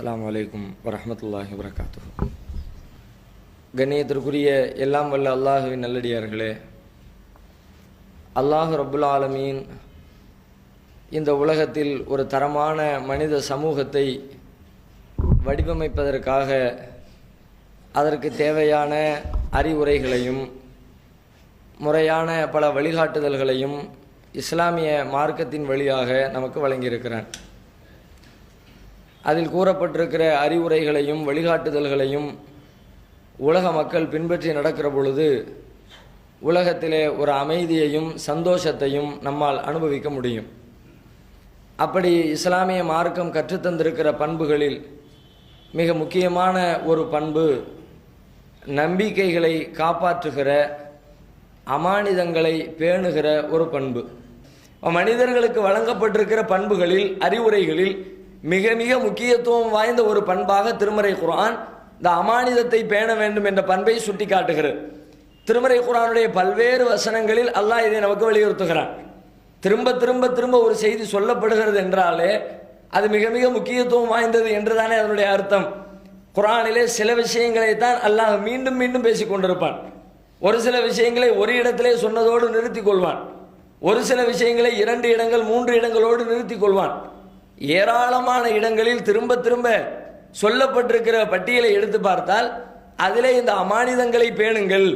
அஸ்லாம் அலைக்கும் வரமத்துல்லாஹி வரகாத்து கண்ணியத்திற்குரிய எல்லாம் வல்ல அல்லாஹுவின் நல்லடியார்களே அல்லாஹ் ரபுல் ஆலமீன் இந்த உலகத்தில் ஒரு தரமான மனித சமூகத்தை வடிவமைப்பதற்காக அதற்கு தேவையான அறிவுரைகளையும் முறையான பல வழிகாட்டுதல்களையும் இஸ்லாமிய மார்க்கத்தின் வழியாக நமக்கு வழங்கியிருக்கிறான். அதில் கூறப்பட்டிருக்கிற அறிவுரைகளையும் வழிகாட்டுதல்களையும் உலக மக்கள் பின்பற்றி நடக்கிற பொழுது உலகத்திலே ஒரு அமைதியையும் சந்தோஷத்தையும் நம்மால் அனுபவிக்க முடியும். அப்படி இஸ்லாமிய மார்க்கம் கற்றுத்தந்திருக்கிற பண்புகளில் மிக முக்கியமான ஒரு பண்பு நம்பிக்கைகளை காப்பாற்றுகிற அமானிதங்களை பேணுகிற ஒரு பண்பு. மனிதர்களுக்கு வழங்கப்பட்டிருக்கிற பண்புகளில் அறிவுரைகளில் மிக மிக முக்கியத்துவம் வாய்ந்த ஒரு பண்பாக திருமறை குரான் இந்த அமானிதத்தை பேண வேண்டும் என்ற பண்பை சுட்டி காட்டுகிறது திருமறை குரானுடைய பல்வேறு வசனங்களில் அல்லாஹ் இதை நமக்கு வலியுறுத்துகிறான். திரும்ப திரும்ப திரும்ப ஒரு செய்தி சொல்லப்படுகிறது என்றாலே அது மிக மிக முக்கியத்துவம் வாய்ந்தது என்றுதானே அதனுடைய அர்த்தம். குரானிலே சில விஷயங்களை தான் அல்லாஹ் மீண்டும் மீண்டும் பேசிக் கொண்டிருப்பான். ஒரு சில விஷயங்களை ஒரு இடத்திலே சொன்னதோடு நிறுத்திக் கொள்வான். ஒரு சில விஷயங்களை இரண்டு இடங்கள் மூன்று இடங்களோடு நிறுத்திக் கொள்வான். ஏராளமான இடங்களில் திரும்ப திரும்ப சொல்லப்பட்டிருக்கிற பட்டியலை எடுத்து பார்த்தால் அதிலே இந்த அமானிதங்களை பேணுங்கள்.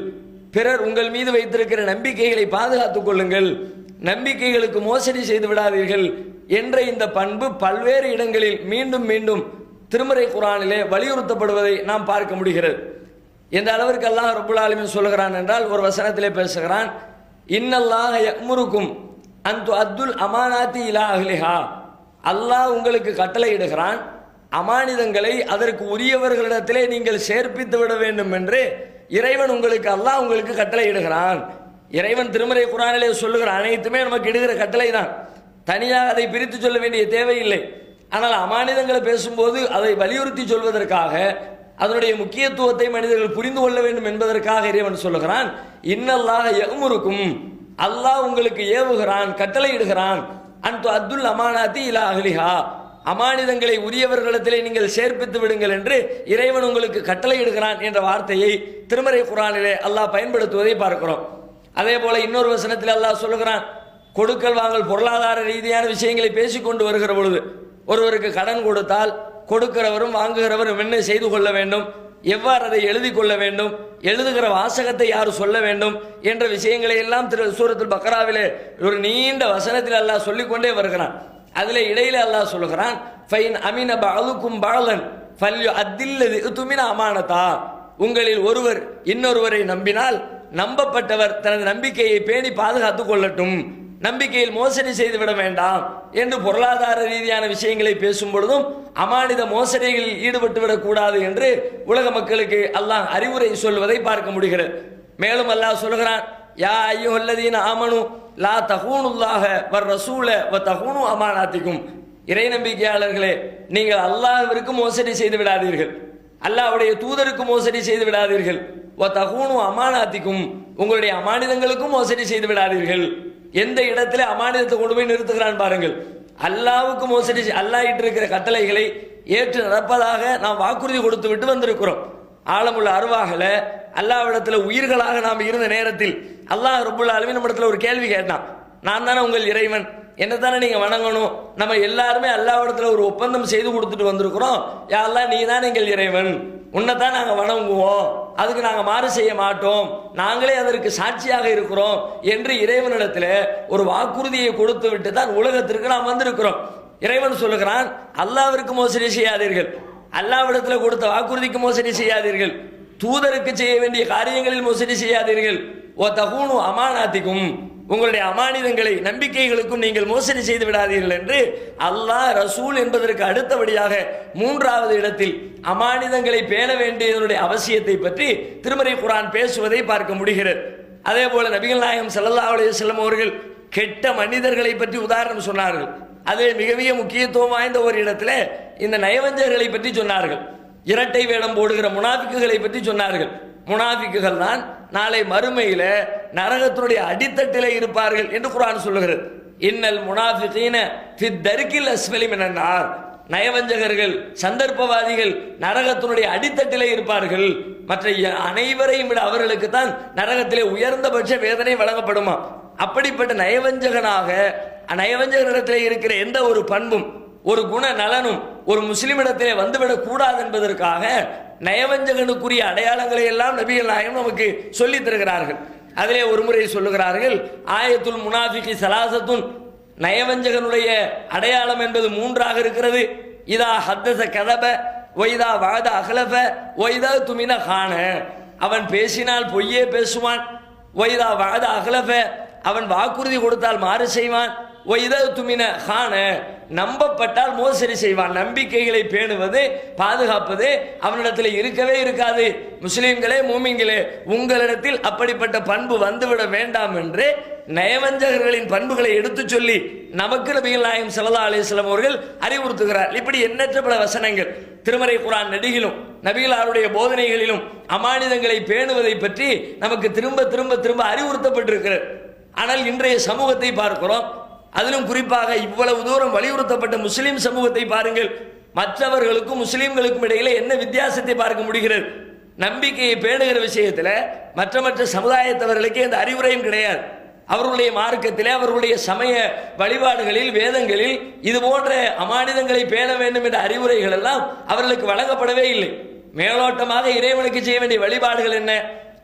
பிறர் உங்கள் மீது வைத்திருக்கிற நம்பிக்கைகளை பாதுகாத்துக் கொள்ளுங்கள். நம்பிக்கைகளுக்கு மோசடி செய்து விடாதீர்கள் என்ற இந்த பண்பு பல்வேறு இடங்களில் மீண்டும் மீண்டும் திருமறை குரானிலே வலியுறுத்தப்படுவதை நாம் பார்க்க முடிகிறது. எந்த அளவிற்கு அல்லாஹ் ரபுல் ஆலமின் சொல்கிறான் என்றால் ஒரு வசனத்திலே பேசுகிறான் இன்னல்லாக யக்முருக்கும் அந்த அப்துல் அமானாத்தி இலா அஹ்லிஹா. அல்லாஹ் உங்களுக்கு கட்டளையிடுகிறான் அமானிதங்களை அதற்கு உரியவர்களிடத்திலே நீங்கள் சேர்ப்பித்து விட வேண்டும் என்று இறைவன் உங்களுக்கு அல்லாஹ் உங்களுக்கு கட்டளையிடுகிறான். இறைவன் திருமறை குரானிலே சொல்லுகிற அனைத்துமே நமக்கு இடுகிற கட்டளை தான் தனியாக அதை பிரித்து சொல்ல வேண்டிய தேவையில்லை. ஆனால் அமானிதங்களை பேசும்போது அதை வலியுறுத்தி சொல்வதற்காக அதனுடைய முக்கியத்துவத்தை மனிதர்கள் புரிந்து கொள்ள வேண்டும் என்பதற்காக இறைவன் சொல்லுகிறான் இன்னல்லாக எமுருக்கும் அல்லாஹ் உங்களுக்கு ஏவுகிறான் கட்டளையிடுகிறான். அன்து அப்துல் அமானாத்தி இலா அஹ்லிஹா. அமானிதங்களை உரியவர்களிடத்திலே நீங்கள் சேர்ப்பித்து விடுங்கள் என்று இறைவன் உங்களுக்கு கட்டளை எடுக்கிறான் என்ற வார்த்தையை திருமறை குரானிலே அல்லாஹ் பயன்படுத்துவதை பார்க்கிறோம். அதே போல இன்னொரு வசனத்தில் அல்லாஹ் சொல்லுகிறான் கொடுக்கல் வாங்கல் பொருளாதார ரீதியான விஷயங்களை பேசிக்கொண்டு வருகிற பொழுது ஒருவருக்கு கடன் கொடுத்தால் கொடுக்கிறவரும் வாங்குகிறவரும் என்ன செய்து கொள்ள வேண்டும்? எவ்வாறு அதை எழுதி கொள்ள வேண்டும்? எழுதுகிற வாசகத்தை யார் சொல்ல வேண்டும்? என்ற விஷயங்களை எல்லாம் திரு சூரத்தில் பக்ராவிலே ஒரு நீண்ட வசனத்தில் அல்லாஹ் சொல்லிக்கொண்டே வருகிறான். அதில் இடையில அல்லாஹ் சொல்லுகிறான் ஃபைன் அமின பாலுக்கும் பாலன் ஃபல்யு அத்தில்லது துமின அமானதா. உங்களில் ஒருவர் இன்னொருவரை நம்பினால் நம்பப்பட்டவர் தனது நம்பிக்கையை பேணி பாதுகாத்துக் கொள்ளட்டும். நம்பிக்கையில் மோசடி செய்து விட வேண்டாம் என்று பொருளாதார ரீதியான விஷயங்களை பேசும் பொழுதும் அமானித மோசடிகளில் ஈடுபட்டு விடக்கூடாது என்று உலக மக்களுக்கு அல்லாஹ் அறிவுரை சொல்வதை பார்க்க முடிகிறது. மேலும் அல்லாஹ் சொல்கிறான் யா ஐயோல்லதீன ஆமனு லா தகூனுல்லாக வர் ரசூல வ தகூனு அமானாத்திக்கும். இறை நம்பிக்கையாளர்களே நீங்கள் அல்லாஹிற்கு மோசடி செய்து விடாதீர்கள். அல்லாஹ்வுடைய தூதருக்கு மோசடி செய்து விடாதீர்கள். வ தகூனு அமானாத்திக்கும் உங்களுடைய அமானிதங்களுக்கும் மோசடி செய்து விடாதீர்கள். எந்த இடத்துல அமானிதத்தை கொண்டு போய் நிறுத்துகிறான் பாருங்கள். அல்லாவுக்கு மோசடி அல்லாயிட்டு இருக்கிற கட்டளைகளை ஏற்று நடப்பதாக நாம் வாக்குறுதி கொடுத்து விட்டு வந்திருக்கிறோம். ஆழமுள்ள அருவாகல அல்லாவிடத்தில் உயிர்களாக நாம் இருந்த நேரத்தில் அல்லாஹ் ரபுல் ஆலமி நம்ம இடத்துல ஒரு கேள்வி கேட்டான். நான் தானே உங்கள் இறைவன்? என்ன தானே நீங்கள் வணங்கணும்? நம்ம எல்லாருமே அல்லாவிடத்தில் ஒரு ஒப்பந்தம் செய்து கொடுத்துட்டு வந்திருக்கிறோம். யாரெல்லாம் நீ தான் எங்கள் இறைவன். உன்னைத்தான் நாங்கள் வணங்குவோம். அதுக்கு நாங்கள் மாறு செய்ய மாட்டோம். நாங்களே அதற்கு சாட்சியாக இருக்கிறோம் என்று இறைவனிடத்தில் ஒரு வாக்குறுதியை கொடுத்து விட்டு தான் உலகத்திற்கு நாம் வந்திருக்கிறோம். இறைவன் சொல்லுகிறான் அல்லாவிற்கு மோசடி செய்யாதீர்கள். அல்லாவிடத்தில் கொடுத்த வாக்குறுதிக்கு மோசடி செய்யாதீர்கள். தூதருக்கு செய்ய வேண்டிய காரியங்களில் மோசடி செய்யாதீர்கள். ஓ தகுணு அமானாத்திக்கும். உங்களுடைய அமானிதங்களை நம்பிக்கைகளுக்கும் நீங்கள் மோசடி செய்து விடாதீர்கள் என்று அல்லாஹ் ரசூல் என்பதற்கு அடுத்தபடியாக மூன்றாவது இடத்தில் அமானிதங்களை பேண வேண்டியதனுடைய அவசியத்தை பற்றி திருமறை குரான் பேசுவதை பார்க்க முடிகிறது. அதே போல நபிகள் நாயகம் சல்லல்லா அலையம் அவர்கள் கெட்ட மனிதர்களை பற்றி உதாரணம் சொன்னார்கள். அதே மிக மிக முக்கியத்துவம் வாய்ந்த ஒரு இடத்துல இந்த நயவஞ்சர்களை பற்றி சொன்னார்கள். இரட்டை வேடம் போடுகிற முனாஃபிக்குகளை பற்றி சொன்னார்கள். முனாஃபிக்குகள் தான் நாளை மறுமையில் நரகத்தினுடைய அடித்தட்டிலே இருப்பார்கள் என்று குரான் சொல்லுகிறது. இன்னல் முனாஃபிகீன ஃபி தர்கில் அஸ்வலி மினன்னார். நயவஞ்சகர்கள் சந்தர்ப்பவாதிகள் நரகத்தினுடைய அடித்தட்டிலே இருப்பார்கள். மற்ற ய- அனைவரையும் விட அவர்களுக்கு தான் நரகத்திலே உயர்ந்தபட்ச வேதனை வழங்கப்படுமா? அப்படிப்பட்ட நயவஞ்சகனாக நயவஞ்சகனிடத்திலே இருக்கிற எந்த ஒரு பண்பும் ஒரு குண நலனும் ஒரு முஸ்லிமிடத்திலே வந்துவிடக் கூடாது என்பதற்காக நயவஞ்சகனுக்குரிய அடையாளங்களை எல்லாம் நபிகள் நாயகம் நமக்கு சொல்லித் தருகிறார்கள். அதிலே ஒரு முறை சொல்லுகிறார்கள் ஆயத்துல் முனாஃபிகி சலாசத்துன் நயவஞ்சகனுடைய அடையாளம் என்பது மூன்றாக இருக்கிறது. இதா ஹத்தச கதப ஒய்தா வாத அகலப ஒய்தா துமின காண அவன் பேசினால் பொய்யே பேசுவான். ஒய்தா வாத அகலப அவன் வாக்குறுதி கொடுத்தால் மாறு செய்வான். ஒய்தா துமின ஹான நம்பப்பட்டால் மோசடி செய்வான். நம்பிக்கைகளை பேணுவது பாதுகாப்பது அவனிடத்தில் இருக்கவே இருக்காது. முஸ்லீம்களே மூமிங்களே உங்களிடத்தில் அப்படிப்பட்ட பண்பு வந்துவிட வேண்டாம் என்று நயவஞ்சகர்களின் பண்புகளை எடுத்துச் சொல்லி நமக்கு நபிகள் நாயம் ஸல்லல்லாஹு அலைஹி அவர்கள் அறிவுறுத்துகிறார். இப்படி எண்ணற்ற பல வசனங்கள் திருமறை குரான் நடிகிலும் நபிகளாருடைய போதனைகளிலும் அமானிதங்களை பேணுவதை பற்றி நமக்கு திரும்ப திரும்ப திரும்ப அறிவுறுத்தப்பட்டிருக்கிறது. ஆனால் இன்றைய சமூகத்தை பார்க்கிறோம். அதிலும் குறிப்பாக இவ்வளவு தூரம் வலியுறுத்தப்பட்ட முஸ்லீம் சமூகத்தை பாருங்கள். மற்றவர்களுக்கும் முஸ்லீம்களுக்கும் இடையிலே என்ன வித்தியாசத்தை பார்க்க முடிகிறது? நம்பிக்கையை பேணுகிற விஷயத்தில் மற்ற மற்ற சமுதாயத்தவர்களுக்கு எந்த அறிவுரையும் கிடையாது. அவர்களுடைய மார்க்கத்திலே அவர்களுடைய சமய வழிபாடுகளில் வேதங்களில் இது போன்ற அமானிதங்களை பேண வேண்டும் என்ற அறிவுரைகள் எல்லாம் அவர்களுக்கு வழங்கப்படவே இல்லை. மேலோட்டமாக இறைவனுக்கு செய்ய வேண்டிய வழிபாடுகள் என்ன?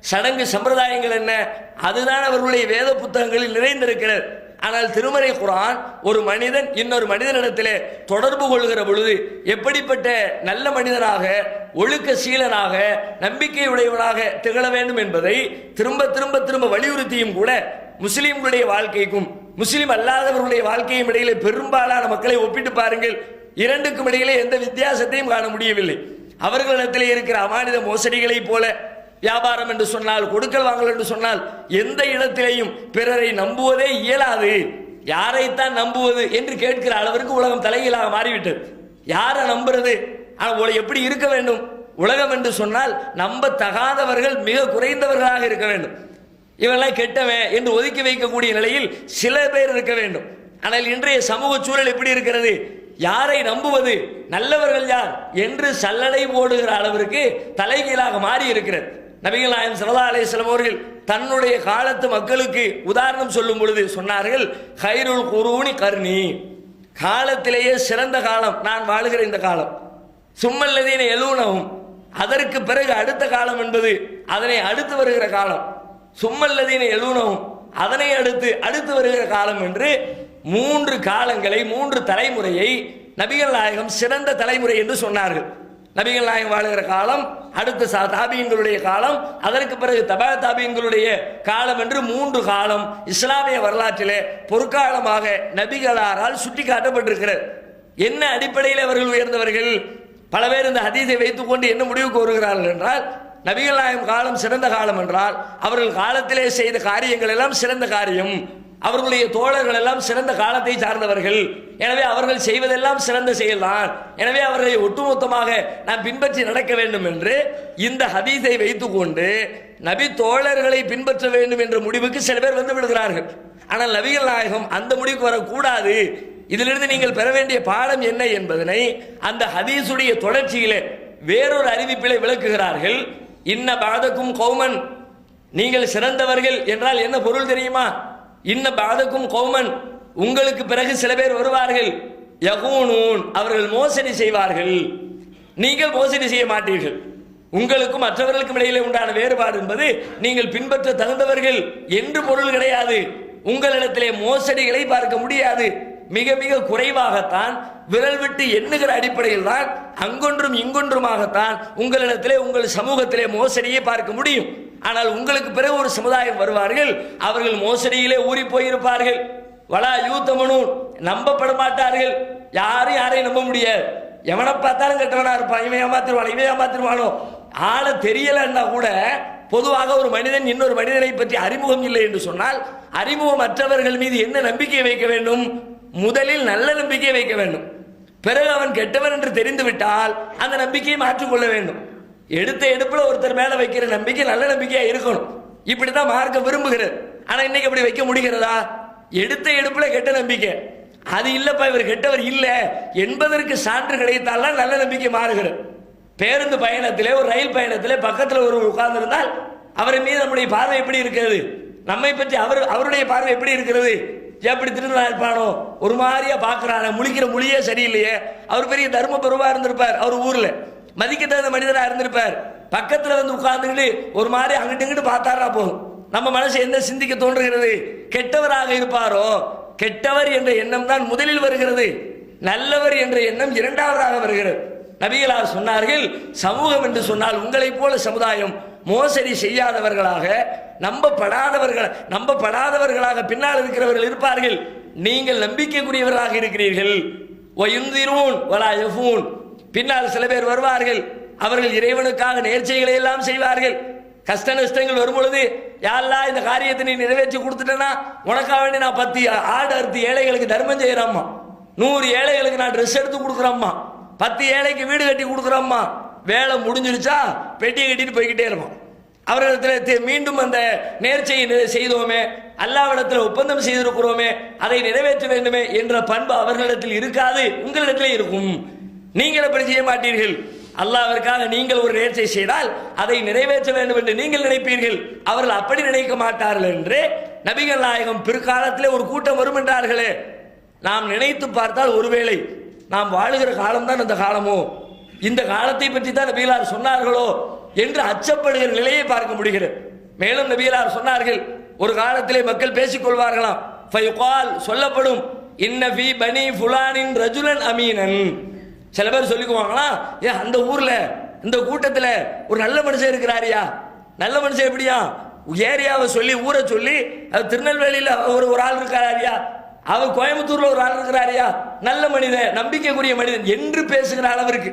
சடங்கு சம்பிரதாயங்கள் என்ன? அதுதான் அவர்களுடைய வேத புத்தகங்களில் நிறைந்திருக்கிறது. ஆனால் திருமறை குரான் ஒரு மனிதன் இன்னொரு மனிதனிடத்திலே தொடர்பு கொள்கிற பொழுது எப்படிப்பட்ட நல்ல மனிதனாக ஒழுக்க சீலனாக நம்பிக்கையுடையவனாக திகழ வேண்டும் என்பதை திரும்ப திரும்ப திரும்ப வலியுறுத்தியும் கூட முஸ்லீம்களுடைய வாழ்க்கைக்கும் முஸ்லீம் அல்லாதவர்களுடைய வாழ்க்கையும் இடையிலே பெரும்பாலான மக்களை ஒப்பிட்டு பாருங்கள். இரண்டுக்கும் இடையிலே எந்த வித்தியாசத்தையும் காண முடியவில்லை. அவர்களிடத்திலே இருக்கிற அமானித மோசடிகளைப் போல வியாபாரம் என்று சொன்னால் கொடுக்கல் வாங்கல் என்று சொன்னால் எந்த இடத்திலேயும் பிறரை நம்புவதே இயலாது. யாரைத்தான் நம்புவது என்று கேட்கிற அளவிற்கு உலகம் தலைகீழாக மாறிவிட்டது யாரை நம்புறது? ஆனால் எப்படி இருக்க வேண்டும்? உலகம் என்று சொன்னால் நம்ப தகாதவர்கள் மிக குறைந்தவர்களாக இருக்க வேண்டும். இவெல்லாம் கெட்டவன் என்று ஒதுக்கி வைக்கக்கூடிய நிலையில் சில பேர் இருக்க வேண்டும். ஆனால் இன்றைய சமூக சூழல் எப்படி இருக்கிறது? யாரை நம்புவது? நல்லவர்கள் யார்? என்று சல்லடை போடுகிற அளவிற்கு தலைகீழாக மாறி இருக்கிறது. நபிகள் நாயகம் ஸல்லல்லாஹு அலைஹி அவர்கள் தன்னுடைய காலத்து மக்களுக்கு உதாரணம் சொல்லும் பொழுது சொன்னார்கள் ஹைருல் குருணி கர்ணி காலத்திலேயே சிறந்த காலம் நான் வாழுகிற இந்த காலம். சும்மல்லதீன எழுவனவும் அதற்கு பிறகு அடுத்த காலம் என்பது அதனை அடுத்து வருகிற காலம். சும்மல்லதீன எழுவனவும் அதனை அடுத்து அடுத்து வருகிற காலம் என்று மூன்று காலங்களை மூன்று தலைமுறையை நபிகள் நாயகம் சிறந்த தலைமுறை என்று சொன்னார்கள். நபிகள் நாயகம் வாழுகிற காலம் அடுத்த சா- தாபியங்களுடைய காலம் அதற்கு பிறகு தபா தாபியங்களுடைய காலம் என்று மூன்று காலம் இஸ்லாமிய வரலாற்றிலே பொற்காலமாக நபிகளாரால் சுட்டி காட்டப்பட்டிருக்கிறது என்ன அடிப்படையில் அவர்கள் உயர்ந்தவர்கள்? பல பேர் இந்த ஹதீஸை வைத்துக்கொண்டு என்ன முடிவுக்கு வருகிறார்கள் என்றால் நபிகள் நாயகம் காலம் சிறந்த காலம் என்றால் அவர்கள் காலத்திலே செய்த காரியங்கள் எல்லாம் சிறந்த காரியம். அவர்களுடைய தோழர்கள் எல்லாம் சிறந்த காலத்தை சார்ந்தவர்கள். எனவே அவர்கள் செய்வதெல்லாம் சிறந்த செயல்தான். எனவே அவர்களை ஒட்டுமொத்தமாக நாம் பின்பற்றி நடக்க வேண்டும் என்று இந்த ஹதீஸை வைத்துக்கொண்டு நபி தோழர்களை பின்பற்ற வேண்டும் என்ற முடிவுக்கு சில பேர் வந்து விடுகிறார்கள். ஆனால் நபிகள் நாயகம் அந்த முடிவுக்கு வரக்கூடாது. இதிலிருந்து நீங்கள் பெற வேண்டிய பாடம் என்ன என்பதனை அந்த ஹதீஸுடைய தொடர்ச்சியிலே வேறொரு அறிவிப்பிலே விளக்குகிறார்கள். இன்ன பாதக்கும் கௌமன். நீங்கள் சிறந்தவர்கள் என்றால் என்ன பொருள் தெரியுமா? இன்ன பாதக்கும் கோமன். உங்களுக்கு பிறகு சில பேர் வருவார்கள். யகூனூன் அவர்கள் மோசடி செய்வார்கள். நீங்கள் மோசடி செய்ய மாட்டீர்கள். உங்களுக்கும் மற்றவர்களுக்கும் இடையிலே உண்டான வேறுபாடு என்பது நீங்கள் பின்பற்ற தகுந்தவர்கள் என்று பொருள் கிடையாது. உங்களிடத்திலே மோசடிகளை பார்க்க முடியாது. மிக மிக குறைவாகத்தான் விரல் விட்டு எண்ணுகிற அடிப்படையில் தான் அங்கொன்றும் இங்கொன்றுமாகத்தான் உங்களிடத்திலே உங்கள் சமூகத்திலே மோசடியை பார்க்க முடியும். ஆனால் உங்களுக்கு பிறகு ஒரு சமுதாயம் வருவார்கள். அவர்கள் மோசடியிலே ஊறி போயிருப்பார்கள். வலா யூத்தமனும் நம்பப்பட மாட்டார்கள் யாரும் யாரையும் நம்ப முடியாது. எவனை பார்த்தாலும் கெட்டவனா இருப்பான். இவன் ஏமாத்திருவான் இவன் ஏமாத்திருவானோ. ஆளை தெரியலன்னா கூட பொதுவாக ஒரு மனிதன் இன்னொரு மனிதனை பற்றி அறிமுகம் இல்லை என்று சொன்னால் அறிமுகம் மற்றவர்கள் மீது என்ன நம்பிக்கை வைக்க வேண்டும்? முதலில் நல்ல நம்பிக்கை வைக்க வேண்டும். பிறகு அவன் கெட்டவன் என்று தெரிந்துவிட்டால் அந்த நம்பிக்கையை மாற்றிக்கொள்ள வேண்டும். எடுத்த எடுப்பில் ஒருத்தர் மேலே வைக்கிற நம்பிக்கை நல்ல நம்பிக்கையாக இருக்கணும். இப்படி தான் மார்க்க விரும்புகிறது. ஆனால் இன்னைக்கு அப்படி வைக்க முடிகிறதா? எடுத்த எடுப்பில் கெட்ட நம்பிக்கை. அது இல்லைப்பா இவர் கெட்டவர் இல்லை. என்பதற்கு சான்று கிடைத்தால்தான் நல்ல நம்பிக்கை மாறுகிறது. பேருந்து பயணத்திலே ஒரு ரயில் பயணத்திலே பக்கத்தில் ஒரு உட்கார்ந்திருந்தால் அவரை மீது நம்முடைய பார்வை எப்படி இருக்கிறது? நம்மை பற்றி அவர் அவருடைய பார்வை எப்படி இருக்கிறது? எப்படி திருநா இருப்பானோ? ஒரு மாதிரியா பார்க்குறானே. முழிக்கிற மொழியே சரியில்லையே. அவர் பெரிய தர்ம பெருவா இருந்திருப்பார் அவர் ஊரில். மதிக்க தகுந்த இருந்திருப்பார். பக்கத்தில் வந்து உட்கார்ந்துக்கிட்டு ஒரு மாதிரி அங்கிட்டு இங்கிட்டு பார்த்தாரா போதும். நம்ம மனசு என்ன சிந்திக்க தோன்றுகிறது? கெட்டவராக இருப்பாரோ? கெட்டவர் என்ற எண்ணம் தான் முதலில் வருகிறது. நல்லவர் என்ற எண்ணம் இரண்டாவதாக வருகிறது. நபிகளார் சொன்னார்கள் சமூகம் என்று சொன்னால் உங்களைப் போல சமுதாயம் மோசடி செய்யாதவர்களாக நம்பப்படாதவர்கள் நம்பப்படாதவர்களாக பின்னால் இருக்கிறவர்கள் இருப்பார்கள். நீங்கள் நம்பிக்கைக்குரியவர்களாக இருக்கிறீர்கள். ஒயுந்திரூன் வலா எஃபூன் பின்னால் சில பேர் வருவார்கள். அவர்கள் இறைவனுக்காக நேர்ச்சைகளை எல்லாம் செய்வார்கள். கஷ்ட நஷ்டங்கள் வரும் பொழுது யாரெல்லாம் இந்த காரியத்தை நீ நிறைவேற்றி கொடுத்துட்டேன்னா உனக்காக வேண்டி நான் பத்து ஆடு அறுத்து ஏழைகளுக்கு தர்மம் செய்யறம்மா. நூறு ஏழைகளுக்கு நான் ட்ரெஸ் எடுத்து கொடுக்குறம்மா. பத்து ஏழைக்கு வீடு கட்டி கொடுக்குறம்மா. வேலை முடிஞ்சிருச்சா பெட்டியை கட்டிட்டு போய்கிட்டே இருப்போம். அவர்களிடத்தில் மீண்டும் அந்த நேர்ச்சையை செய்தோமே அல்லாவிடத்தில் ஒப்பந்தம் செய்திருக்கிறோமே அதை நிறைவேற்ற வேண்டுமே என்ற பண்பு அவர்களிடத்தில் இருக்காது உங்களிடத்திலே இருக்கும். நீங்கள் அப்படி செய்ய மாட்டீர்கள். அல்லாவிற்காக நீங்கள் ஒரு நேர்ச்சை செய்தால் அதை நிறைவேற்ற வேண்டும் என்று நீங்கள் நினைப்பீர்கள். அவர்கள் அப்படி நினைக்க மாட்டார்கள் என்று நபிகள் நாயகம் பிற்காலத்திலே ஒரு கூட்டம் வரும் என்றார்களே. நாம் நினைத்து பார்த்தால் ஒருவேளை நாம் வாழுகிற காலம்தான் இந்த காலமோ? இந்த காலத்தை பற்றி தான் நபிகளார் சொன்னார்களோ என்று அச்சப்படுகிற நிலையை பார்க்க முடிகிறது. மேலும் நபிகளார் சொன்னார்கள் ஒரு காலத்திலே மக்கள் பேசிக் கொள்வார்களாம். சொல்லப்படும் இன்ன பனி ஃபுலானின் ரஜுலன் அமீனன். சில பேர் சொல்லிக்குவாங்களாம் ஏன் அந்த ஊரில் இந்த கூட்டத்தில் ஒரு நல்ல மனுஷன் இருக்கிறாரியா? நல்ல மனுஷன் எப்படியா? ஏரியாவை சொல்லி ஊரை சொல்லி அது திருநெல்வேலியில் ஒரு ஒரு ஆள் இருக்காரியா அவர் கோயம்புத்தூரில் ஒரு ஆள் இருக்கிறாரியா? நல்ல மனிதன் நம்பிக்கைக்குரிய மனிதன் என்று பேசுகிற அளவிற்கு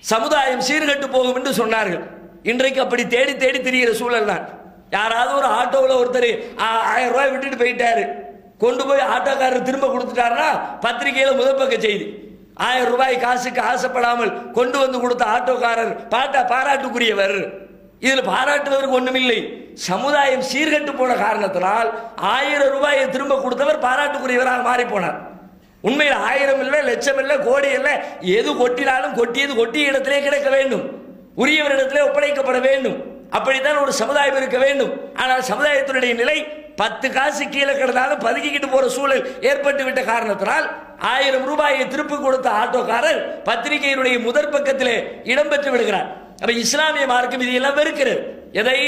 சமுதாயம் சீர்கெட்டு போகும் என்று சொன்னார்கள். இன்றைக்கு அப்படி தேடி தேடி திரிகிற சூழல் தான். யாராவது ஒரு ஆட்டோவில் ஒருத்தர் ஆ- ஆயிரம் ரூபாய் விட்டுட்டு போயிட்டாரு. கொண்டு போய் ஆட்டோக்காரர் திரும்ப கொடுத்துட்டாருன்னா பத்திரிகையில் முதற்பக்க செய்தி. ஆயிரம் ரூபாய் காசுக்கு ஆசைப்படாமல் கொண்டு வந்து கொடுத்த ஆட்டோக்காரர் பாட்டா பாராட்டுக்குரியவர். இதில் பாராட்டுவதற்கு ஒன்றுமில்லை சமுதாயம் சீர்கெட்டு போன காரணத்தினால் ஆயிரம் ரூபாயை திரும்ப கொடுத்தவர் பாராட்டுக்குரியவராக மாறி போனார் உண்மையில் ஆயிரம் இல்லை லட்சம் இல்லை கோடி இல்லை எது கொட்டினாலும் கொட்டியது கொட்டிய இடத்திலே கிடைக்க வேண்டும். உரியவரிடத்திலே ஒப்படைக்கப்பட வேண்டும். அப்படித்தான் ஒரு சமுதாயம் இருக்க வேண்டும். ஆனால் சமுதாயத்தினுடைய நிலை பத்து காசு கீழே கிடந்தாலும் பதுக்கிக்கிட்டு போகிற சூழல் ஏற்பட்டு விட்ட காரணத்தினால் ஆயிரம் ரூபாயை திருப்பி கொடுத்த ஆட்டோக்காரர் பத்திரிகையினுடைய முதற் பக்கத்தில் இடம்பெற்று விடுகிறார். அப்போ இஸ்லாமிய மார்க்கம் இதையெல்லாம் வெறுக்கிறது. எதை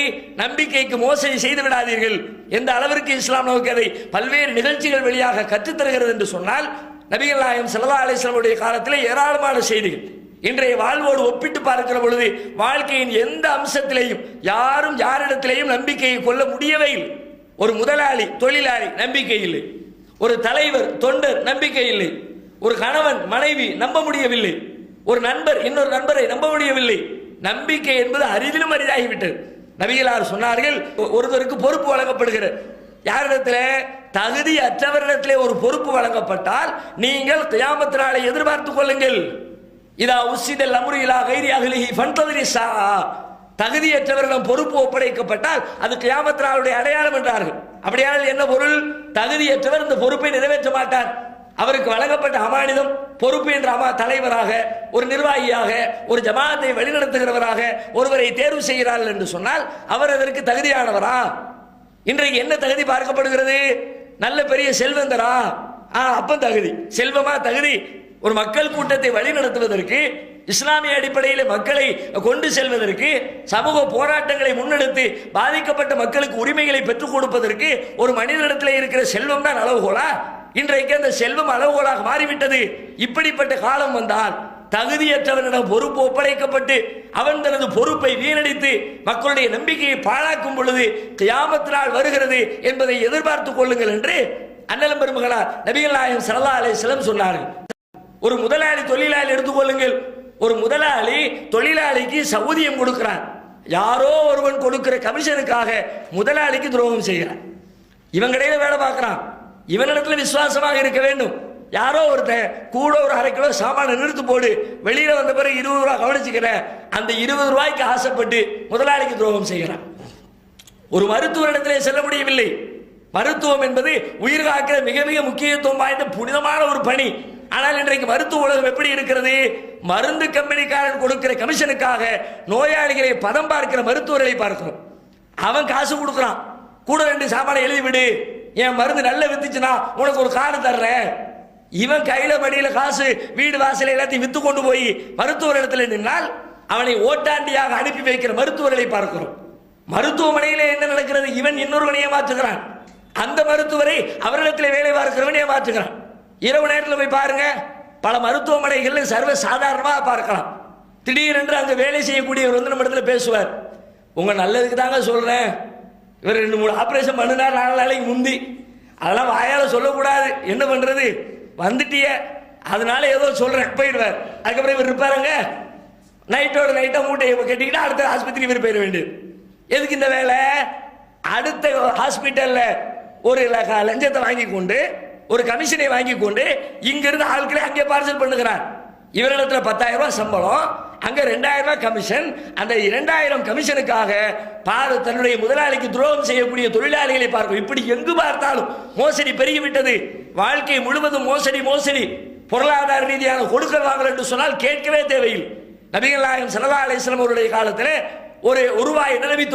நம்பிக்கைக்கு மோசடி செய்து விடாதீர்கள். எந்த அளவிற்கு இஸ்லாம் நமக்கு அதை பல்வேறு நிகழ்ச்சிகள் வழியாக கற்றுத்தருகிறது என்று சொன்னால் நபிகள் நாயகம் சல்லா அலிஸ்லாமுடைய காலத்திலே ஏராளமான செய்திகள். இன்றைய வாழ்வோடு ஒப்பிட்டு பார்க்கிற பொழுது வாழ்க்கையின் எந்த அம்சத்திலேயும் யாரும் யாரிடத்திலேயும் நம்பிக்கையை கொள்ள முடியவே இல்லை. ஒரு முதலாளி தொழிலாளி நம்பிக்கை இல்லை. ஒரு தலைவர் தொண்டர் நம்பிக்கை இல்லை. ஒரு கணவன் மனைவி நம்ப முடியவில்லை. ஒரு நண்பர் இன்னொரு நண்பரை நம்ப முடியவில்லை. நம்பிக்கை என்பது அரிதிலும் அரிதாகிவிட்டது. நபிகளார் சொன்னார்கள் ஒ- ஒருவருக்கு பொறுப்பு வழங்கப்படுகிறது. யாரிடத்தில்? தகுதி அற்றவரிடத்திலே ஒரு பொறுப்பு வழங்கப்பட்டால் நீங்கள் கியாமத் நாளை எதிர்பார்த்துக் கொள்ளுங்கள். இதா உசிதல் அமுரிலா கைரி அகலிஹி ஃபன்ததிரி சா தகுதியற்றவர்களிடம் பொறுப்பு ஒப்படைக்கப்பட்டால் அது கியாமத் அடையாளம் என்றார்கள். அப்படியானால் என்ன பொருள்? தகுதியற்றவர் இந்த பொறுப்பை நிறைவேற்ற மாட்டார். அவருக்கு வழங்கப்பட்ட அமானிதம் பொறுப்பு என்ற அமா தலைவராக ஒரு நிர்வாகியாக ஒரு ஜமாத்தை வழிநடத்துகிறவராக ஒருவரை தேர்வு செய்கிறார்கள் என்று சொன்னால் அவர் அதற்கு தகுதியானவரா? இன்றைக்கு என்ன தகுதி பார்க்கப்படுகிறது? நல்ல பெரிய செல்வந்தரா? ஆ அப்ப தகுதி. செல்வமா தகுதி. ஒரு மக்கள் கூட்டத்தை வழிநடத்துவதற்கு இஸ்லாமிய அடிப்படையில் மக்களை கொண்டு செல்வதற்கு சமூக போராட்டங்களை முன்னெடுத்து பாதிக்கப்பட்ட மக்களுக்கு உரிமைகளை பெற்றுக் கொடுப்பதற்கு ஒரு மனிதனிடத்தில் இருக்கிற செல்வம் தான் அளவுகோலா? இன்றைக்கு அந்த செல்வம் அளவுகோலாக மாறிவிட்டது. இப்படிப்பட்ட காலம் வந்தால் தகுதியற்றவனிடம் பொறுப்பு ஒப்படைக்கப்பட்டு அவன் தனது பொறுப்பை வீணடித்து மக்களுடைய நம்பிக்கையை பாழாக்கும் பொழுது கியாமத்தினால் வருகிறது என்பதை எதிர்பார்த்துக் கொள்ளுங்கள் என்று அண்ணலம் பெருமகளார் நபிகள் நாயகம் சரல்லாலை சிலம் சொன்னார்கள். ஒரு முதலாளி தொழிலாளி எடுத்துக்கொள்ளுங்கள் ஒரு முதலாளி தொழிலாளிக்கு சௌதியம் கொடுக்கிறான். யாரோ ஒருவன் கொடுக்கிற கமிஷனுக்காக முதலாளிக்கு துரோகம் செய்கிறான். இவன் கடையில் வேலை பார்க்கறான். இவனிடத்துல விசுவாசமாக இருக்க வேண்டும். யாரோ ஒருத்தன் கூட ஒரு அரை கிலோ சாமான நிறுத்து போடு வெளியில் வந்த பிறகு இருபது ரூபா கவனிச்சுக்கிறேன் அந்த இருபது ரூபாய்க்கு ஆசைப்பட்டு முதலாளிக்கு துரோகம் செய்கிறான். ஒரு மருத்துவரிடத்திலே செல்ல முடியவில்லை. மருத்துவம் என்பது உயிர் காக்கிற மிக மிக முக்கியத்துவம் வாய்ந்த புனிதமான ஒரு பணி. ஆனால் இன்றைக்கு மருத்துவ உலகம் எப்படி இருக்கிறது? மருந்து கம்பெனிக்காரன் கொடுக்கிற கமிஷனுக்காக நோயாளிகளை பதம் பார்க்கிற மருத்துவர்களை பார்க்கிறோம். அவன் காசு கொடுக்குறான். கூட ரெண்டு சாப்பாடை எழுதி விடு. என் மருந்து நல்ல வித்துச்சுன்னா உனக்கு ஒரு கார்டு தர்றேன். இவன் கையில படியில காசு வீடு வாசல் எல்லாத்தையும் வித்து கொண்டு போய் மருத்துவர் இடத்துல நின்னால் அவனை ஓட்டாண்டியாக அனுப்பி வைக்கிற மருத்துவர்களை பார்க்கிறோம். மருத்துவமனையிலே என்ன நடக்கிறது? இவன் இன்னொருவனை ஏமாற்றுகிறான் அந்த மருத்துவரை அவரிடத்தில் வேலை பார்க்கிறவன் ஏமாற்றுகிறான் இரவு நேரத்தில் போய் பாருங்க பல மருத்துவமனைகளில் சர்வ சாதாரணமாக பார்க்கலாம். திடீரென்று அங்கே வேலை செய்யக்கூடியவர் வந்து நம்ம இடத்துல பேசுவார். உங்கள் நல்லதுக்கு தாங்க சொல்கிறேன் இவர் ரெண்டு மூணு ஆப்ரேஷன் பண்ணினார் நாலு நாளைக்கு முந்தி. அதெல்லாம் வாயால் சொல்லக்கூடாது. என்ன பண்ணுறது வந்துட்டிய. அதனால ஏதோ சொல்கிறேன் போயிடுவார். அதுக்கப்புறம் இவர் இருப்பாருங்க. நைட்டோட நைட்டாக மூட்டை கட்டிக்கிட்டு அடுத்த ஆஸ்பத்திரி இவர் போயிட வேண்டியது. எதுக்கு இந்த வேலை? அடுத்த ஹாஸ்பிட்டலில் ஒரு லஞ்சத்தை வாங்கி கொண்டு ஒரு கமிஷனை வாங்கி கொண்டு இங்கிருந்து ஆட்களை அங்கே பார்சல் பண்ணுகிறார். இவரிடத்தில் பத்தாயிரம் ரூபாய் சம்பளம் அங்க ரெண்டாயிரம் ரூபாய் கமிஷன். அந்த இரண்டாயிரம் கமிஷனுக்காக பாரு தன்னுடைய முதலாளிக்கு துரோகம் செய்யக்கூடிய தொழிலாளிகளை பார்க்கும். இப்படி எங்கு பார்த்தாலும் மோசடி பெருகிவிட்டது. வாழ்க்கை முழுவதும் மோசடி மோசடி. பொருளாதார ரீதியான கொடுக்கல் வாங்கல் என்று சொன்னால் கேட்கவே தேவையில்லை. நபிகள் நாயகம் சல்லா அலிஸ்லாம் அவருடைய காலத்தில் ஒரு உருவாய் நபி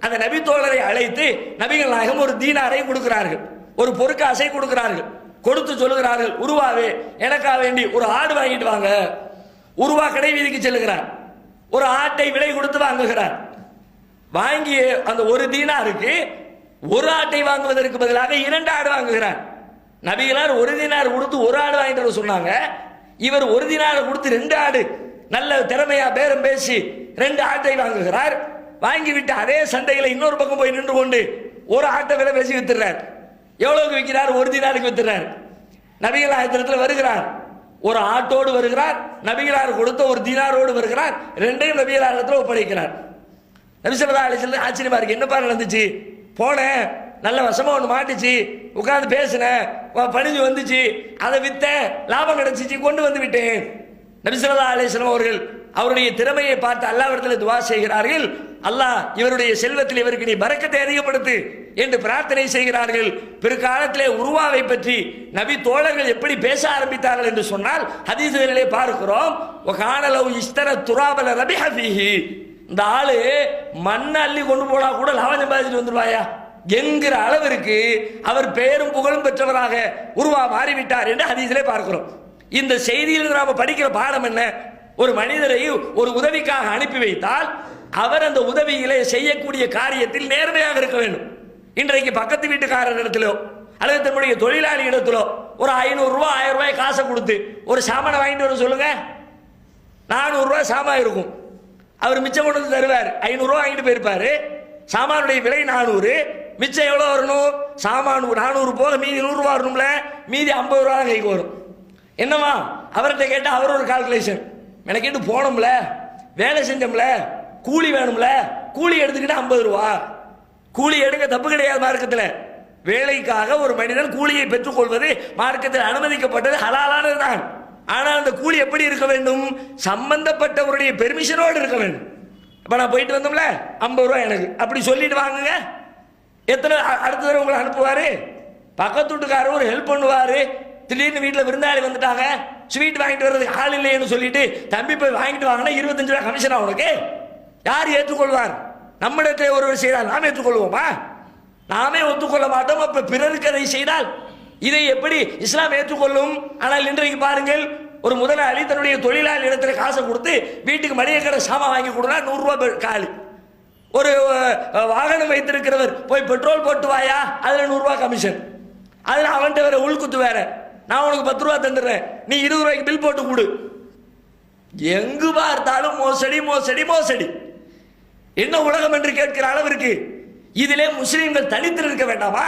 அந்த நபி தோழரை அழைத்து நபிகள் நாயகம் ஒரு தீனாரை கொடுக்கிறார்கள். ஒரு பொறுக்காசை கொடுக்கிறார்கள். கொடுத்து சொல்லுகிறார்கள் உருவாவே எனக்காக வேண்டி ஒரு ஆடு வாங்கிட்டு வாங்க. உருவா கடை வீதிக்கு செல்லுகிறார். ஒரு ஆட்டை விலை கொடுத்து வாங்குகிறார். வாங்கிய அந்த ஒரு தீனாருக்கு ஒரு ஆட்டை வாங்குவதற்கு பதிலாக இரண்டு ஆடு வாங்குகிறார். நபிகளார் ஒரு தினார் கொடுத்து ஒரு ஆடு வாங்கிட்டு வர சொன்னாங்க. இவர் ஒரு தினார் கொடுத்து ரெண்டு ஆடு நல்ல திறமையா பேரம் பேசி ரெண்டு ஆட்டை வாங்குகிறார். வாங்கிவிட்டு அதே சந்தையில் இன்னொரு பக்கம் போய் நின்று கொண்டு ஒரு ஆட்டை விலை பேசி வித்துறார் எவ்வளவுக்கு விற்கிறார்? ஒரு தினாருக்கு வித்துறார் நபிகள் ஆயத்திரத்தில் வருகிறார். ஒரு ஆட்டோடு வருகிறார். நபிகளார் கொடுத்த ஒரு தினாரோடு வருகிறார். ரெண்டையும் நபிகளாரத்தில் ஒப்படைக்கிறார். நபிசல்லா அலிசல்ல ஆச்சரியமா இருக்கு. என்னப்பா நடந்துச்சு? போனேன். நல்ல வசமாக ஒன்று மாட்டுச்சு. உட்காந்து பேசினேன். பணிஞ்சு வந்துச்சு. அதை விற்றேன் லாபம் கிடச்சிச்சு. கொண்டு வந்து விட்டேன். நபிசல்லா அலிஸ்லாம் அவர்கள் அவருடைய திறமையை பார்த்து அல்லாவிடத்தில் துவா செய்கிறார்கள். அல்லாஹ் இவருடைய செல்வத்தில் இவருக்கு நீ பறக்கத்தை அதிகப்படுத்து என்று பிரார்த்தனை செய்கிறார்கள். பிற்காலத்திலே உருவாவை பற்றி நபி தோழர்கள் எப்படி பேச ஆரம்பித்தார்கள் என்று சொன்னால் ஹதீசுகளிலே பார்க்கிறோம் காணலவு இஸ்தர துராபல ரபி ஹபிஹி இந்த ஆளு மண்ணை அள்ளி கொண்டு போனா கூட லாபம் சம்பாதிச்சுட்டு வந்துருவாயா? என்கிற அளவிற்கு அவர் பெயரும் புகழும் பெற்றவராக உருவா மாறிவிட்டார் என்று ஹதீஸிலே பார்க்கிறோம். இந்த செய்தியில் நாம படிக்கிற பாடம் என்ன? ஒரு மனிதரை ஒரு உதவிக்காக அனுப்பி வைத்தால் அவர் அந்த உதவியிலே செய்யக்கூடிய காரியத்தில் நேர்மையாக இருக்க வேண்டும். இன்றைக்கு பக்கத்து வீட்டுக்காரர் இடத்திலோ அல்லது தன்னுடைய தொழிலாளி இடத்திலோ ஒரு ஐநூறு ரூபாய் ஆயிரம் ரூபாய் காசை கொடுத்து ஒரு சாமானை வாங்கிட்டு வர சொல்லுங்க. நானூறுரூவா சாமான் இருக்கும். அவர் மிச்சம் கொண்டு வந்து தருவார். ஐநூறுரூவா வாங்கிட்டு போயிருப்பாரு. சாமானுடைய விலை நானூறு. மிச்சம் எவ்வளோ வரணும்? சாமான் நானூறு போக மீதி நூறுரூவா வரணும்ல. மீதி ஐம்பது ரூபா கைக்கு வரும். என்னம்மா? அவர்கிட்ட கேட்டால் அவர் ஒரு கால்குலேஷன் மெனக்கேட்டு போனோம்ல வேலை செஞ்சோம்ல கூலி வேணும்ல கூலி எடுத்துக்கிட்டா ஐம்பது ரூபா. கூலி எடுக்க தப்பு கிடையாது மார்க்கத்தில். வேலைக்காக ஒரு மனிதன் கூலியை பெற்றுக்கொள்வது மார்க்கத்தில் அனுமதிக்கப்பட்டது ஹலாலானது தான் ஆனால் அந்த கூலி எப்படி இருக்க வேண்டும்? சம்பந்தப்பட்டவருடைய பெர்மிஷனோடு இருக்க வேண்டும். இப்போ நான் போயிட்டு வந்தோம்ல ஐம்பது ரூபா எனக்கு. அப்படி சொல்லிட்டு வாங்குங்க. எத்தனை அடுத்த தடவை உங்களை அனுப்புவார்? பக்கத்து வீட்டுக்காரர் ஒரு ஹெல்ப் பண்ணுவார். திடீர்னு வீட்டில் விருந்தாளி வந்துட்டாங்க. ஸ்வீட் வாங்கிட்டு வர்றது ஆள் இல்லைன்னு சொல்லிட்டு தம்பி போய் வாங்கிட்டு வாங்கினா இருபத்தஞ்சு ரூபா கமிஷனா உனக்கு. யார் ஏற்றுக்கொள்வார்? நம்மிடத்தில் ஒருவர் செய்தால் நாம் ஏற்றுக்கொள்வோமா? நாமே ஒத்துக்கொள்ள மாட்டோம். அப்ப பிறருக்கு அதை செய்தால் இதை எப்படி இஸ்லாம் ஏற்றுக்கொள்ளும்? ஆனால் இன்றைக்கு பாருங்கள் ஒரு முதலாளி தன்னுடைய தொழிலாளி இடத்துல காசை கொடுத்து வீட்டுக்கு மளிகை கடை சாமான் வாங்கி கொடுனா நூறுரூவா காலி. ஒரு வாகனம் வைத்திருக்கிறவர் போய் பெட்ரோல் போட்டு வாயா அதில் நூறுரூவா கமிஷன் அதில் அவன்கிட்ட வேற உள்குத்து வேற. நான் உனக்கு பத்து ரூபா தந்துடுறேன். நீ இருபது ரூபாய்க்கு பில் போட்டு கொடு. எங்கு பார்த்தாலும் மோசடி மோசடி மோசடி. என்ன உலகம் என்று கேட்கிற அளவிற்கு இதிலே முஸ்லீம்கள் தனித்து இருக்க வேண்டாமா?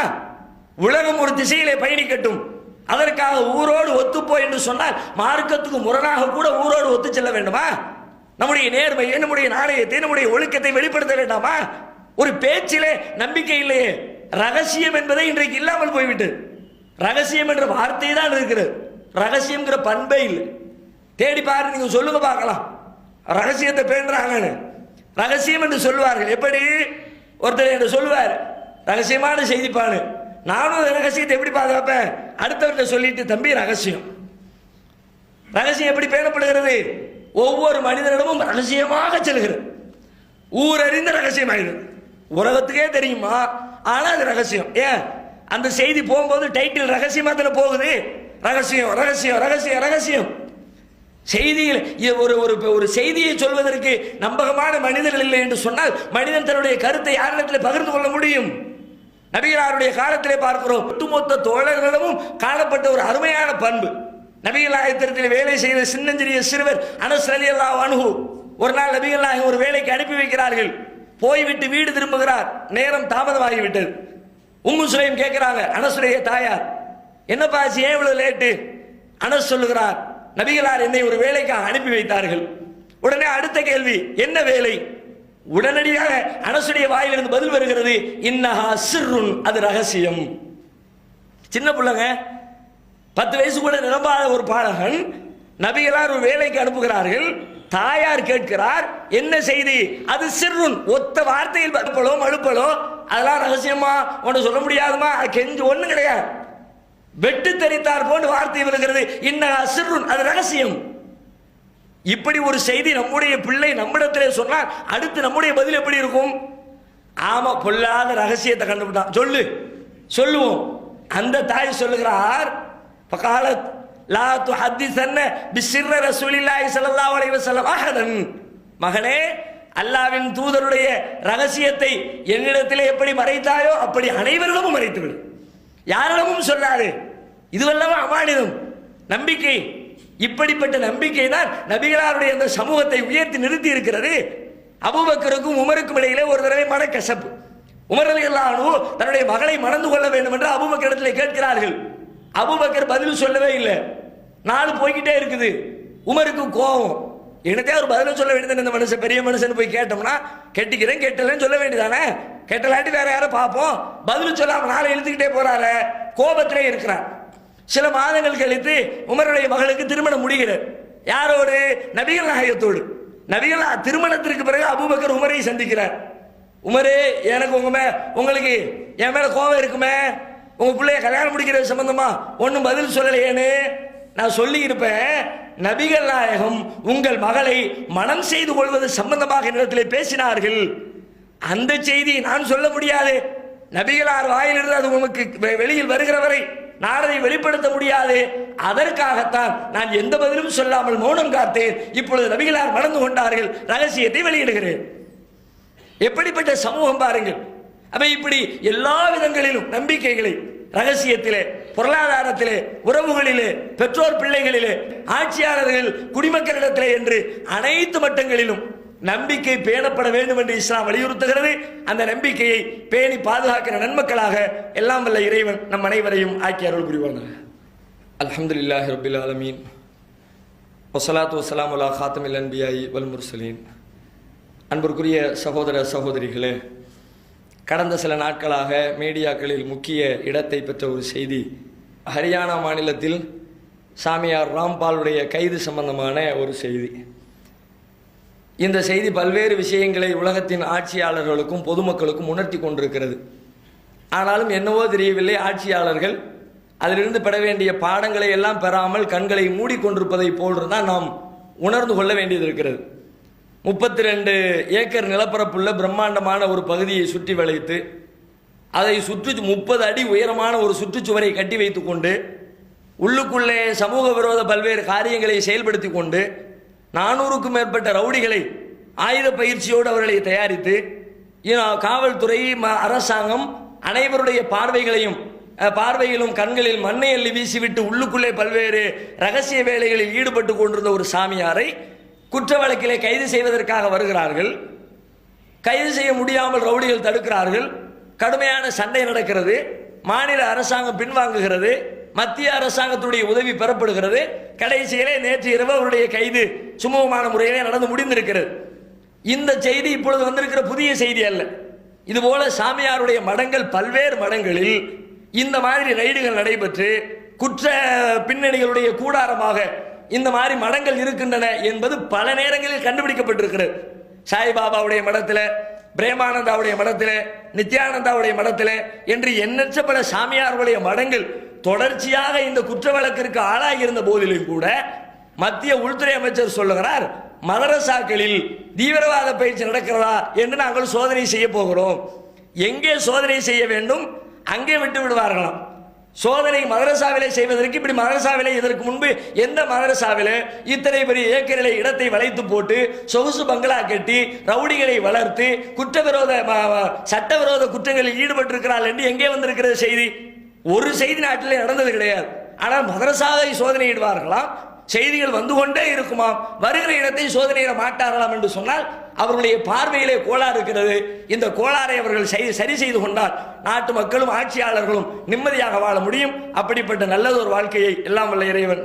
உலகம் ஒரு திசையிலே பயணிக்கட்டும். அதற்காக ஊரோடு ஒத்துப்போ என்று சொன்னால் மார்க்கத்துக்கு முரணாக கூட ஊரோடு ஒத்து செல்ல வேண்டுமா? நம்முடைய நேர்மையை நம்முடைய நாணயத்தை நம்முடைய ஒழுக்கத்தை வெளிப்படுத்த வேண்டாமா? ஒரு பேச்சிலே நம்பிக்கை இல்லையே. ரகசியம் என்பதை இன்றைக்கு இல்லாமல் போய்விட்டு ரகசியம் என்ற வார்த்தை தான் இருக்கிறது. ரகசியம்ங்கிற பண்பே இல்லை. தேடி பாரு நீங்கள் சொல்லுங்க பார்க்கலாம். ரகசியத்தை பேண்டுறாங்கன்னு ரகசியம் என்று சொல்வார்கள் எப்படி? ஒருத்தர் என்று சொல்லுவார்? ரகசியமான செய்திப்பானு. நானும் அந்த ரகசியத்தை எப்படி பாதுகாப்பேன்? அடுத்தவர்கிட்ட சொல்லிட்டு தம்பி ரகசியம். ரகசியம் எப்படி பேணப்படுகிறது? ஒவ்வொரு மனிதனிடமும் ரகசியமாக செல்கிறது. ஊரறிந்த ரகசியம் ஆயிடுது உலகத்துக்கே தெரியுமா? ஆனால் அது ரகசியம். ஏன்? அந்த செய்தி போகும்போது டைட்டில் ரகசியமாத்தில் போகுது. ரகசியம் ரகசியம் ரகசியம் ரகசியம். செய்தியில் ஒரு ஒரு ஒரு செய்தியை சொல்வதற்கு நம்பகமான மனிதர்கள் இல்லை என்று சொன்னால் மனிதன் தன்னுடைய கருத்தை யாரிடத்தில் பகிர்ந்து கொள்ள முடியும்? நபிகளாருடைய காலத்திலே பார்க்கிறோம். ஒட்டுமொத்த தோழர்களிடமும் காணப்பட்ட ஒரு அருமையான பண்பு. நபிகள் நாயகத்திற்கு வேலை செய்த சின்னஞ்சிறிய சிறுவர் அனஸ் அலி அல்லா அனுகு ஒரு நாள் நபிகள் ஒரு வேலைக்கு அனுப்பி வைக்கிறார்கள். போய்விட்டு வீடு திரும்புகிறார். நேரம் தாமதமாகிவிட்டது. உம்மு சுலைம் கேட்கிறாங்க அனசுடைய தாயார் என்னப்பா ஆச்சு? ஏன் இவ்வளவு லேட்டு? அனஸ் சொல்லுகிறார் நபிகளார் என்னை ஒரு வேலைக்காக அனுப்பி வைத்தார்கள். உடனே அடுத்த கேள்வி என்ன வேலை? உடனடியாக அனசுடைய வாயிலிருந்து பதில் வருகிறது இன்னஹா சிறுன் அது ரகசியம். சின்ன பிள்ளைங்க பத்து வயசு கூட நிரம்பாத ஒரு பாடகன் நபிகளார் ஒரு வேலைக்கு அனுப்புகிறார்கள் தாயார் கேட்கிறார் என்ன செய்தி? அது சிறுன். ஒத்த வார்த்தையில் அழுப்பலோ மழுப்பலோ அதெல்லாம் ரகசியமா உன்னை சொல்ல முடியாதுமா? அது கெஞ்சு ஒன்றும் கிடையாது. வெட்டு தெரித்தார் போன்று வார்த்தை விழுகிறது. இன்ன சிறுன் அது ரகசியம். இப்படி ஒரு செய்தி நம்முடைய பிள்ளை நம்மிடத்திலே சொன்னால் அடுத்து நம்முடைய பதில் எப்படி இருக்கும்? ஆமா பொல்லாத ரகசியத்தை கண்டுபிட்டான் சொல்லு. சொல்லுவோம். அந்த தாய் சொல்லுகிறார் பகாலத் லா துஹத்திசன்ன பிஸ்ஸிர்ர ரசூலில்லாஹி ஸல்லல்லாஹு அலைஹி வஸல்லம் அஹதன் மகனே அல்லாவின் தூதருடைய ரகசியத்தை என்னிடத்திலே எப்படி மறைத்தாயோ அப்படி அனைவரிடமும் மறைத்து விடு யாரிடமும் சொல்லாது இதுவல்லவா அமானிதம் நம்பிக்கை இப்படிப்பட்ட நம்பிக்கை தான் நபிகளாருடைய அந்த சமூகத்தை உயர்த்தி நிறுத்தி இருக்கிறது அபுபக்கருக்கும் உமருக்கும் இடையிலே ஒரு தடவை மனக்கசப்பு உமர் அலி அல்லாஹு தன்னுடைய மகளை மணந்து கொள்ள வேண்டும் என்று அபுபக்கரிடத்தில் கேட்கிறார்கள் அபுபக்கர் பதில் சொல்லவே இல்லை நாள் போய்கிட்டே இருக்குது. உமருக்கு கோபம். என்னதே ஒரு பதில் சொல்ல வேண்டியது இந்த மனுஷன்? பெரிய மனுஷன் போய் கேட்டோம்னா கெட்டிக்கிறேன் கெட்டலன்னு சொல்ல வேண்டியதானே கெட்டலாட்டி வேற யாரை பார்ப்போம்? பதில் சொல்லாம நாளை இழுத்துக்கிட்டே போறாரு? கோபத்திலே இருக்கிறார். சில மாதங்கள் கழித்து உமருடைய மகளுக்கு திருமணம் முடிகிறது. யாரோடு? நபிகள் நாயகத்தோடு. நபிகள் திருமணத்திற்கு பிறகு அபுபக்கர் உமரை சந்திக்கிறார். உமரே எனக்கு உங்க மே உங்களுக்கு என் மேல கோபம் இருக்குமே? உங்க பிள்ளைய கல்யாணம் முடிக்கிறது சம்பந்தமா? ஒன்றும் பதில் சொல்லலையேன்னு? நான் சொல்லி இருப்பேன் நபிகள் நாயகம் உங்கள் மகளை மனம் செய்து கொள்வது சம்பந்தமாக என்னிடத்தில் பேசினார்கள். அந்த செய்தியை நான் சொல்ல முடியாது. நபிகளார் வாயிலிருந்து அது உனக்கு வெளியில் வருகிறவரை நாரதை நான் அதை வெளிப்படுத்த முடியாது. அதற்காகத்தான் நான் எந்த பதிலும் சொல்லாமல் மௌனம் காத்தேன். இப்பொழுது நபிகளார் மணந்து கொண்டார்கள். ரகசியத்தை வெளியிடுகிறேன். எப்படிப்பட்ட சமூகம் பாருங்கள். அப்ப இப்படி எல்லா விதங்களிலும் நம்பிக்கைகளை ரகசியத்திலே பொருளாதாரத்திலே உறவுகளிலே பெற்றோர் பிள்ளைகளிலே ஆட்சியாளர்கள் குடிமக்களிடத்திலே என்று அனைத்து மட்டங்களிலும் நம்பிக்கை பேணப்பட வேண்டும் என்று இஸ்லாம் வலியுறுத்துகிறது. அந்த நம்பிக்கையை பேணி பாதுகாக்கிற நன்மக்களாக எல்லாம் வல்ல இறைவன் நம் அனைவரையும் ஆக்கி அருள் புரிவானாக. அல்ஹம்துலில்லாஹி ரபில் ஆலமீன். வசலாத்து வசலாம் அலா ஹாத்தமில் அன்பியாயி வல்முர்சலீன் அன்பிற்குரிய சகோதர சகோதரிகளே கடந்த சில நாட்களாக மீடியாக்களில் முக்கிய இடத்தை பெற்ற ஒரு செய்தி ஹரியானா மாநிலத்தில் சாமியார் ராம்பாலுடைய கைது சம்பந்தமான ஒரு செய்தி. இந்த செய்தி பல்வேறு விஷயங்களை உலகத்தின் ஆட்சியாளர்களுக்கும் பொதுமக்களுக்கும் உணர்த்தி கொண்டிருக்கிறது. ஆனாலும் என்னவோ தெரியவில்லை ஆட்சியாளர்கள் அதிலிருந்து பெற வேண்டிய பாடங்களை எல்லாம் பெறாமல் கண்களை மூடிக்கொண்டிருப்பதை போன்று தான் நாம் உணர்ந்து கொள்ள வேண்டியது இருக்கிறது. முப்பத்தி ரெண்டு ஏக்கர் நிலப்பரப்புள்ள பிரம்மாண்டமான ஒரு பகுதியை சுற்றி வளைத்து அதை சுற்று முப்பது அடி உயரமான ஒரு சுற்றுச்சுவரை கட்டி வைத்துக்கொண்டு உள்ளுக்குள்ளே சமூக விரோத பல்வேறு காரியங்களை செயல்படுத்தி கொண்டு நானூறுக்கும் மேற்பட்ட ரவுடிகளை ஆயுத பயிற்சியோடு அவர்களை தயாரித்து காவல்துறை ம- அரசாங்கம் அனைவருடைய பார்வைகளையும் பார்வையிலும் கண்களில் மண்ணை அள்ளி வீசிவிட்டு உள்ளுக்குள்ளே பல்வேறு ரகசிய வேலைகளில் ஈடுபட்டு கொண்டிருந்த ஒரு சாமியாரை குற்ற வழக்கிலே கைது செய்வதற்காக வருகிறார்கள். கைது செய்ய முடியாமல் ரவுடிகள் தடுக்கிறார்கள். கடுமையான சண்டை நடக்கிறது. மாநில அரசாங்கம் பின்வாங்குகிறது. மத்திய அரசாங்கத்துடைய உதவி பெறப்படுகிறது. கடைசியிலே நேற்று இரவு அவருடைய கைது சுமூகமான முறையிலே நடந்து முடிந்திருக்கிறது. இந்த செய்தி இப்பொழுது வந்திருக்கிற புதிய செய்தி அல்ல. இதுபோல சாமியாருடைய மடங்கள் பல்வேறு மடங்களில் இந்த மாதிரி ரைடுகள் நடைபெற்று குற்ற பின்னணிகளுடைய கூடாரமாக இந்த மாதிரி மடங்கள் இருக்கின்றன என்பது பல நேரங்களில் கண்டுபிடிக்கப்பட்டிருக்கிறது. சாய்பாபாவுடைய மடத்தில் பிரேமானந்தாவுடைய மடத்திலே நித்யானந்தாவுடைய மடத்திலே என்று எண்ணற்ற பல சாமியார்களுடைய மடங்கள் தொடர்ச்சியாக இந்த குற்ற வழக்கிற்கு ஆளாகி இருந்த போதிலும் கூட மத்திய உள்துறை அமைச்சர் சொல்லுகிறார் மதரசாக்களில் தீவிரவாத பயிற்சி நடக்கிறதா என்று நாங்கள் சோதனை செய்ய போகிறோம். எங்கே சோதனை செய்ய வேண்டும்? அங்கே விட்டு விடுவார்களாம். சோதனை மதரசாவிலே செய்வதற்கு இப்படி மதரசாவிலே இதற்கு முன்பு எந்த மதரசாவிலே இத்தனை பெரிய ஏக்கரிலே இடத்தை வளைத்து போட்டு சொகுசு பங்களா கட்டி ரவுடிகளை வளர்த்து குற்றவிரோத சட்டவிரோத குற்றங்களில் ஈடுபட்டிருக்கிறாள் என்று எங்கே வந்திருக்கிறது செய்தி? ஒரு செய்தி நாட்டிலே நடந்தது கிடையாது. ஆனால் மதரசாவை சோதனையிடுவார்களாம் செய்திகள் வந்து கொண்டே இருக்குமாம் வருகிற இடத்தை சோதனையிட மாட்டார்களாம் என்று சொன்னால் அவர்களுடைய பார்வையிலே கோளாறு இருக்கிறது. இந்த கோளாறை அவர்கள் சரி செய்து கொண்டால் நாட்டு மக்களும் ஆட்சியாளர்களும் நிம்மதியாக வாழ முடியும். அப்படிப்பட்ட நல்லதொரு வாழ்க்கையை எல்லாம் வல்ல இறைவன்